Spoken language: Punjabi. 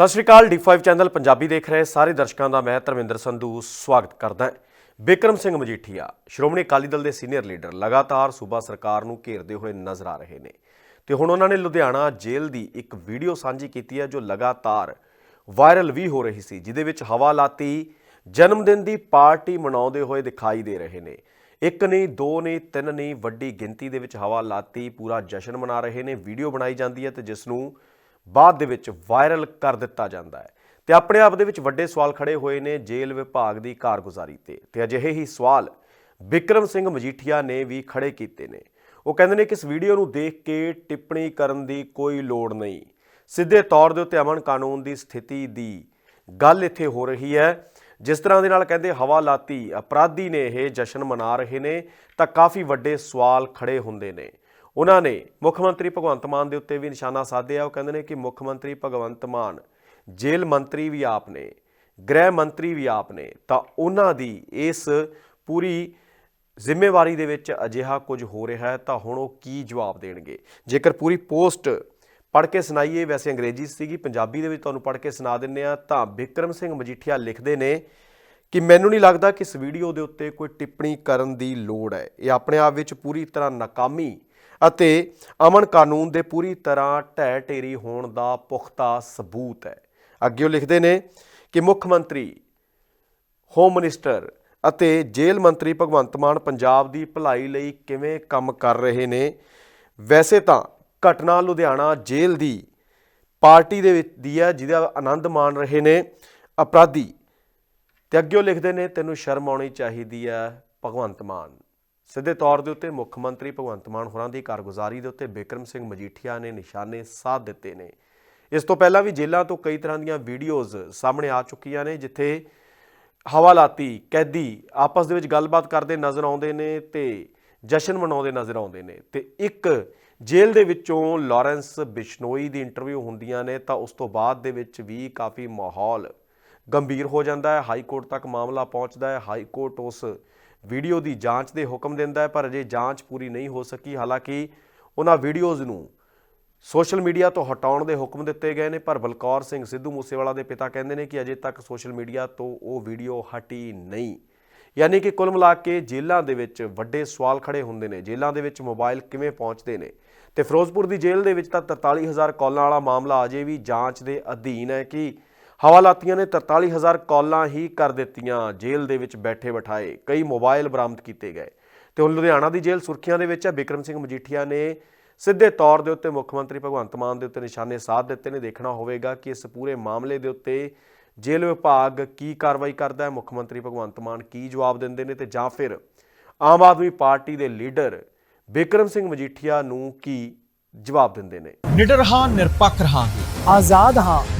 ਸਤਿ ਸ਼੍ਰੀ ਅਕਾਲ D5 ਚੈਨਲ ਪੰਜਾਬੀ ਦੇਖ ਰਹੇ ਸਾਰੇ ਦਰਸ਼ਕਾਂ ਦਾ ਮੈਂ ਧਰਮਿੰਦਰ ਸੰਧੂ ਸਵਾਗਤ ਕਰਦਾ ਹਾਂ। ਬਿਕਰਮ ਸਿੰਘ ਮਜੀਠੀਆ, ਸ਼੍ਰੋਮਣੀ ਅਕਾਲੀ ਦਲ ਦੇ ਸੀਨੀਅਰ ਲੀਡਰ ਲਗਾਤਾਰ ਸੂਬਾ ਸਰਕਾਰ ਨੂੰ ਘੇਰਦੇ ਹੋਏ ਨਜ਼ਰ ਆ ਰਹੇ ਨੇ। ਤੇ ਹੁਣ ਉਹਨਾਂ ਨੇ ਲੁਧਿਆਣਾ ਜੇਲ੍ਹ ਦੀ ਇੱਕ ਵੀਡੀਓ ਸਾਂਝੀ ਕੀਤੀ ਹੈ, ਜੋ ਲਗਾਤਾਰ ਵਾਇਰਲ ਵੀ ਹੋ ਰਹੀ ਸੀ, ਜਿਹਦੇ ਵਿੱਚ ਹਵਾਲਾਤੀ ਜਨਮ ਦਿਨ ਦੀ ਪਾਰਟੀ ਮਨਾਉਂਦੇ ਹੋਏ ਦਿਖਾਈ ਦੇ ਰਹੇ ਨੇ। ਇੱਕ ਨਹੀਂ ਦੋ ਨਹੀਂ ਤਿੰਨ ਨਹੀਂ ਵੱਡੀ ਗਿਣਤੀ ਦੇ ਵਿੱਚ ਹਵਾਲਾਤੀ ਪੂਰਾ ਜਸ਼ਨ ਮਨਾ ਰਹੇ ਨੇ। ਵੀਡੀਓ ਬਣਾਈ ਜਾਂਦੀ ਹੈ ਤੇ ਜਿਸ ਨੂੰ ਬਾਅਦ ਦੇ ਵਿੱਚ ਵਾਇਰਲ ਕਰ ਦਿੱਤਾ ਜਾਂਦਾ ਹੈ। ਤੇ ਆਪਣੇ ਆਪ ਦੇ ਵਿੱਚ ਵੱਡੇ ਸਵਾਲ ਖੜੇ ਹੋਏ ਨੇ ਜੇਲ੍ਹ ਵਿਭਾਗ ਦੀ ਕਾਰਗੁਜ਼ਾਰੀ ਤੇ। ਤੇ ਅਜਿਹੇ ਹੀ ਸਵਾਲ ਬਿਕਰਮ ਸਿੰਘ ਮਜੀਠੀਆ ਨੇ ਵੀ ਖੜੇ ਕੀਤੇ ਨੇ। ਉਹ ਕਹਿੰਦੇ ਨੇ ਕਿ ਇਸ ਵੀਡੀਓ ਨੂੰ ਦੇਖ ਕੇ ਟਿੱਪਣੀ ਕਰਨ ਦੀ ਕੋਈ ਲੋੜ ਨਹੀਂ। ਸਿੱਧੇ ਤੌਰ ਦੇ ਉੱਤੇ ਅਮਨ ਕਾਨੂੰਨ ਦੀ ਸਥਿਤੀ ਦੀ ਗੱਲ ਇੱਥੇ ਹੋ ਰਹੀ ਹੈ। ਜਿਸ ਤਰ੍ਹਾਂ ਦੇ ਨਾਲ ਕਹਿੰਦੇ ਹਵਾਲਾਤੀ ਅਪਰਾਧੀ ਨੇ ਇਹ ਜਸ਼ਨ ਮਨਾ ਰਹੇ ਨੇ, ਤਾਂ ਕਾਫੀ ਵੱਡੇ ਸਵਾਲ ਖੜੇ ਹੁੰਦੇ ਨੇ। ਉਹਨਾਂ ਨੇ ਮੁੱਖ ਮੰਤਰੀ ਭਗਵੰਤ ਮਾਨ ਦੇ ਉੱਤੇ ਵੀ ਨਿਸ਼ਾਨਾ ਸਾਧਿਆ। ਉਹ ਕਹਿੰਦੇ ਨੇ ਕਿ ਮੁੱਖ ਮੰਤਰੀ ਭਗਵੰਤ ਮਾਨ ਜੇਲ੍ਹ ਮੰਤਰੀ ਵੀ ਆਪ ਨੇ, ਗ੍ਰਹਿ ਮੰਤਰੀ ਵੀ ਆਪ ਨੇ, ਤਾਂ ਉਹਨਾਂ ਦੀ ਇਸ ਪੂਰੀ ਜ਼ਿੰਮੇਵਾਰੀ ਦੇ ਵਿੱਚ ਅਜਿਹਾ ਕੁਝ ਹੋ ਰਿਹਾ ਹੈ, ਤਾਂ ਹੁਣ ਉਹ ਕੀ ਜਵਾਬ ਦੇਣਗੇ? ਜੇਕਰ ਪੂਰੀ ਪੋਸਟ ਪੜ੍ਹ ਕੇ ਸੁਣਾਈਏ, ਵੈਸੇ ਅੰਗਰੇਜ਼ੀ ਸੀਗੀ, ਪੰਜਾਬੀ ਦੇ ਵਿੱਚ ਤੁਹਾਨੂੰ ਪੜ੍ਹ ਕੇ ਸੁਣਾ ਦਿੰਨੇ ਆ ਤਾਂ ਬਿਕਰਮ ਸਿੰਘ ਮਜੀਠੀਆ ਲਿਖਦੇ ਨੇ ਕਿ ਮੈਨੂੰ ਨਹੀਂ ਲੱਗਦਾ ਕਿ ਇਸ ਵੀਡੀਓ ਦੇ ਉੱਤੇ ਕੋਈ ਟਿੱਪਣੀ ਕਰਨ ਦੀ ਲੋੜ ਹੈ। ਇਹ ਆਪਣੇ ਆਪ ਵਿੱਚ ਪੂਰੀ ਤਰ੍ਹਾਂ ਨਾਕਾਮੀ ਅਤੇ ਅਮਨ ਕਾਨੂੰਨ ਦੇ ਪੂਰੀ ਤਰ੍ਹਾਂ ਢਹਿ ਢੇਰੀ ਹੋਣ ਦਾ ਪੁਖਤਾ ਸਬੂਤ ਹੈ। ਅੱਗੇ ਉਹ ਲਿਖਦੇ ਨੇ ਕਿ ਮੁੱਖ ਮੰਤਰੀ, ਹੋਮ ਮਿਨਿਸਟਰ ਅਤੇ ਜੇਲ੍ਹ ਮੰਤਰੀ ਭਗਵੰਤ ਮਾਨ ਪੰਜਾਬ ਦੀ ਭਲਾਈ ਲਈ ਕਿਵੇਂ ਕੰਮ ਕਰ ਰਹੇ ਨੇ, ਵੈਸੇ ਤਾਂ ਘਟਨਾ ਲੁਧਿਆਣਾ ਜੇਲ੍ਹ ਦੀ ਪਾਰਟੀ ਦੇ ਵਿੱਚ ਦੀ ਹੈ, ਜਿਹਦਾ ਆਨੰਦ ਮਾਣ ਰਹੇ ਨੇ ਅਪਰਾਧੀ। ਤੇ ਅੱਗੇ ਉਹ ਲਿਖਦੇ ਨੇ, ਤੈਨੂੰ ਸ਼ਰਮ ਆਉਣੀ ਚਾਹੀਦੀ ਹੈ ਭਗਵੰਤ ਮਾਨ। ਸਿੱਧੇ ਤੌਰ ਦੇ ਉੱਤੇ ਮੁੱਖ ਮੰਤਰੀ ਭਗਵੰਤ ਮਾਨ ਹੋਰਾਂ ਦੀ ਕਾਰਗੁਜ਼ਾਰੀ ਦੇ ਉੱਤੇ ਬਿਕਰਮ ਸਿੰਘ ਮਜੀਠੀਆ ਨੇ ਨਿਸ਼ਾਨੇ ਸਾਧ ਦਿੱਤੇ ਨੇ। ਇਸ ਤੋਂ ਪਹਿਲਾਂ ਵੀ ਜੇਲ੍ਹਾਂ ਤੋਂ ਕਈ ਤਰ੍ਹਾਂ ਦੀਆਂ ਵੀਡੀਓਜ਼ ਸਾਹਮਣੇ ਆ ਚੁੱਕੀਆਂ ਨੇ, ਜਿੱਥੇ ਹਵਾਲਾਤੀ ਕੈਦੀ ਆਪਸ ਦੇ ਵਿੱਚ ਗੱਲਬਾਤ ਕਰਦੇ ਨਜ਼ਰ ਆਉਂਦੇ ਨੇ ਤੇ ਜਸ਼ਨ ਮਨਾਉਂਦੇ ਨਜ਼ਰ ਆਉਂਦੇ ਨੇ। ਤੇ ਇੱਕ ਜੇਲ੍ਹ ਦੇ ਵਿੱਚੋਂ ਲਾਰੈਂਸ ਬਿਸ਼ਨੋਈ ਦੀ ਇੰਟਰਵਿਊ ਹੁੰਦੀਆਂ ਨੇ, ਤਾਂ ਉਸ ਤੋਂ ਬਾਅਦ ਦੇ ਵਿੱਚ ਵੀ ਕਾਫੀ ਮਾਹੌਲ ਗੰਭੀਰ ਹੋ ਜਾਂਦਾ ਹੈ। ਹਾਈ ਕੋਰਟ ਤੱਕ ਮਾਮਲਾ ਪਹੁੰਚਦਾ ਹੈ। ਹਾਈ ਕੋਰਟ ਉਸ ਵੀਡੀਓ ਦੀ ਜਾਂਚ ਦੇ ਹੁਕਮ ਦਿੰਦਾ ਹੈ, ਪਰ ਅਜੇ ਜਾਂਚ ਪੂਰੀ ਨਹੀਂ ਹੋ ਸਕੀ। ਹਾਲਾਂਕਿ ਉਹਨਾਂ ਵੀਡੀਓਜ਼ ਨੂੰ ਸੋਸ਼ਲ ਮੀਡੀਆ ਤੋਂ ਹਟਾਉਣ ਦੇ ਹੁਕਮ ਦਿੱਤੇ ਗਏ ਨੇ, ਪਰ ਬਲਕੌਰ ਸਿੰਘ ਸਿੱਧੂ ਮੂਸੇਵਾਲਾ ਦੇ ਪਿਤਾ ਕਹਿੰਦੇ ਨੇ ਕਿ ਅਜੇ ਤੱਕ ਸੋਸ਼ਲ ਮੀਡੀਆ ਤੋਂ ਉਹ ਵੀਡੀਓ ਹਟੀ ਨਹੀਂ। ਯਾਨੀ ਕਿ ਕੁੱਲ ਮਿਲਾ ਕੇ ਜੇਲ੍ਹਾਂ ਦੇ ਵਿੱਚ ਵੱਡੇ ਸਵਾਲ ਖੜੇ ਹੁੰਦੇ ਨੇ। ਜੇਲ੍ਹਾਂ ਦੇ ਵਿੱਚ ਮੋਬਾਈਲ ਕਿਵੇਂ ਪਹੁੰਚਦੇ ਨੇ? ਤੇ ਫਿਰੋਜ਼ਪੁਰ ਦੀ ਜੇਲ੍ਹ ਦੇ ਵਿੱਚ ਤਾਂ 43000 ਕਾਲਾਂ ਵਾਲਾ ਮਾਮਲਾ ਅਜੇ ਵੀ ਜਾਂਚ ਦੇ ਅਧੀਨ ਹੈ ਕਿ ਹਵਾਲਾਤੀਆਂ ਨੇ 43000 ਕਾਲਾਂ ਹੀ ਕਰ ਦਿੱਤੀਆਂ, ਜੇਲ੍ਹ ਦੇ ਵਿੱਚ ਬੈਠੇ ਬਿਠਾਏ, ਕਈ ਮੋਬਾਈਲ ਬਰਾਮਦ ਕੀਤੇ ਗਏ। ਤੇ ਹੁਣ ਲੁਧਿਆਣਾ ਦੀ ਜੇਲ੍ਹ ਸੁਰਖੀਆਂ ਦੇ ਵਿੱਚ ਹੈ, ਬਿਕਰਮ ਸਿੰਘ ਮਜੀਠੀਆ ਨੇ ਸਿੱਧੇ ਤੌਰ ਦੇ ਉੱਤੇ ਮੁੱਖ ਮੰਤਰੀ ਭਗਵੰਤ ਮਾਨ ਦੇ ਉੱਤੇ ਨਿਸ਼ਾਨੇ ਸਾਧ ਦਿੱਤੇ ਨੇ। ਦੇਖਣਾ ਹੋਵੇਗਾ ਕਿ ਇਸ ਪੂਰੇ ਮਾਮਲੇ ਦੇ ਉੱਤੇ ਜੇਲ੍ਹ ਵਿਭਾਗ ਕੀ ਕਾਰਵਾਈ ਕਰਦਾ ਹੈ, ਮੁੱਖ ਮੰਤਰੀ ਭਗਵੰਤ ਮਾਨ ਕੀ ਜਵਾਬ ਦਿੰਦੇ ਨੇ ਤੇ ਜਾਂ ਫਿਰ ਆਮ ਆਦਮੀ ਪਾਰਟੀ ਦੇ ਲੀਡਰ ਬਿਕਰਮ ਸਿੰਘ ਮਜੀਠੀਆ ਨੂੰ ਕੀ ਜਵਾਬ ਦਿੰਦੇ ਨੇ? ਨਿਡਰ ਹਾਂ, ਨਿਰਪੱਖ ਰਹਾਂਗੇ। ਆਜ਼ਾਦ ਹਾਂ।